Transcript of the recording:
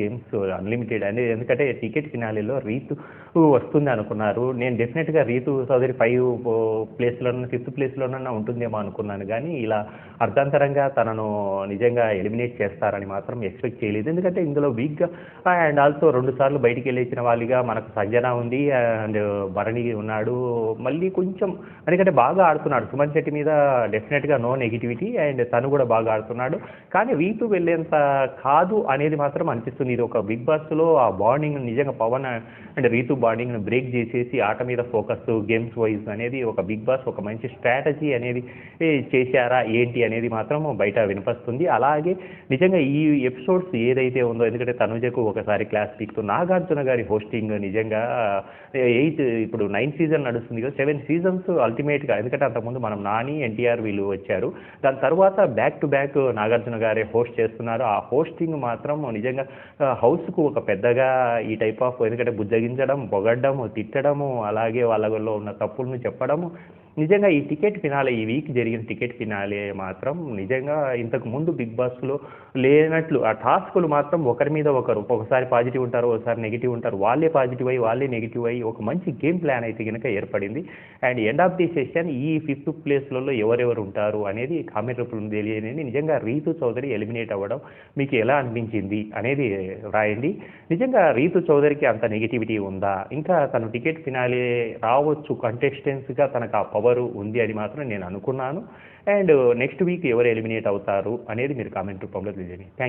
Games unlimited అండి ఎందుకంటే ticket ఫినాలిలో Ritu వస్తుంది అనుకున్నారు. నేను డెఫినెట్గా రీతు చౌదరి ఫైవ్ ప్లేస్లోనూ ఫిఫ్త్ ప్లేస్లోనన్నా ఉంటుందేమో అనుకున్నాను. కానీ ఇలా అర్థాంతరంగా తనను నిజంగా ఎలిమినేట్ చేస్తారని మాత్రం ఎక్స్పెక్ట్ చేయలేదు. ఎందుకంటే ఇందులో వీక్గా అండ్ ఆల్సో రెండు సార్లు బయటికి వెళ్ళేసిన వాళ్ళుగా మనకు సంజన ఉంది అండ్ భరణి ఉన్నాడు. మళ్ళీ కొంచెం ఎందుకంటే బాగా ఆడుతున్నాడు. సుమన్ శెట్టి మీద డెఫినెట్గా నో నెగిటివిటీ అండ్ తను కూడా బాగా ఆడుతున్నాడు. కానీ రీతు వెళ్ళేంత కాదు అనేది మాత్రం అనిపిస్తుంది. ఇది ఒక బిగ్ బాస్లో ఆ బాండింగ్ నిజంగా పవన్ అండ్ రీతు బాండింగ్ను బ్రేక్ చేసేసి ఆట మీద ఫోకస్ గేమ్స్ వైజ్ అనేది ఒక బిగ్ బాస్ ఒక మంచి స్ట్రాటజీ అనేది చేశారా ఏంటి అనేది మాత్రం బయట వినిపిస్తుంది. అలాగే నిజంగా ఈ ఎపిసోడ్స్ ఏదైతే ఉందో ఎందుకంటే తనుజకు ఒకసారి క్లాస్ పీక్తో నాగార్జున గారి హోస్టింగ్ నిజంగా ఎయిత్ ఇప్పుడు నైన్ సీజన్ నడుస్తుంది కదా సెవెన్ సీజన్స్ అల్టిమేట్గా ఎందుకంటే అంతకుముందు మనం నాని ఎన్టీఆర్ వీళ్ళు వచ్చారు. దాని తర్వాత బ్యాక్ టు బ్యాక్ నాగార్జున గారే హోస్ట్ చేస్తున్నారు. ఆ హోస్టింగ్ మాత్రం నిజంగా హౌస్కు ఒక పెద్దగా ఈ టైప్ ఆఫ్ ఎందుకంటే బుజ్జగించడం పొగడ్డము తిట్టడము అలాగే వాళ్ళలో ఉన్న తప్పులను చెప్పడము నిజంగా ఈ టికెట్ ఫినాలే ఈ వీక్ జరిగిన టికెట్ ఫినాలే మాత్రం నిజంగా ఇంతకు ముందు బిగ్ బాస్లో లేనట్లు ఆ టాస్కులు మాత్రం ఒకరి మీద ఒకరు ఒకసారి పాజిటివ్ ఉంటారు ఒకసారి నెగిటివ్ ఉంటారు వాళ్ళే పాజిటివ్ అయ్యి వాళ్ళే నెగిటివ్ అయ్యి ఒక మంచి గేమ్ ప్లాన్ అయితే కనుక ఏర్పడింది. And end of the session ఈ ఫిఫ్త్ ప్లేస్లలో ఎవరెవరు ఉంటారు అనేది కామెంట్ రూపంలో తెలియని నిజంగా రీతు చౌదరి ఎలిమినేట్ అవ్వడం మీకు ఎలా అనిపించింది అనేది రాయండి. నిజంగా రీతు చౌదరికి అంత నెగిటివిటీ ఉందా? ఇంకా తను టికెట్ ఫినాలే రావచ్చు కంటెస్టెంట్స్గా తనకు ఆ పవర్ ఉంది అని మాత్రం నేను అనుకున్నాను. అండ్ నెక్స్ట్ వీక్ ఎవరు ఎలిమినేట్ అవుతారు అనేది మీరు కామెంట్ రూపంలో తెలియజేయండి. థ్యాంక్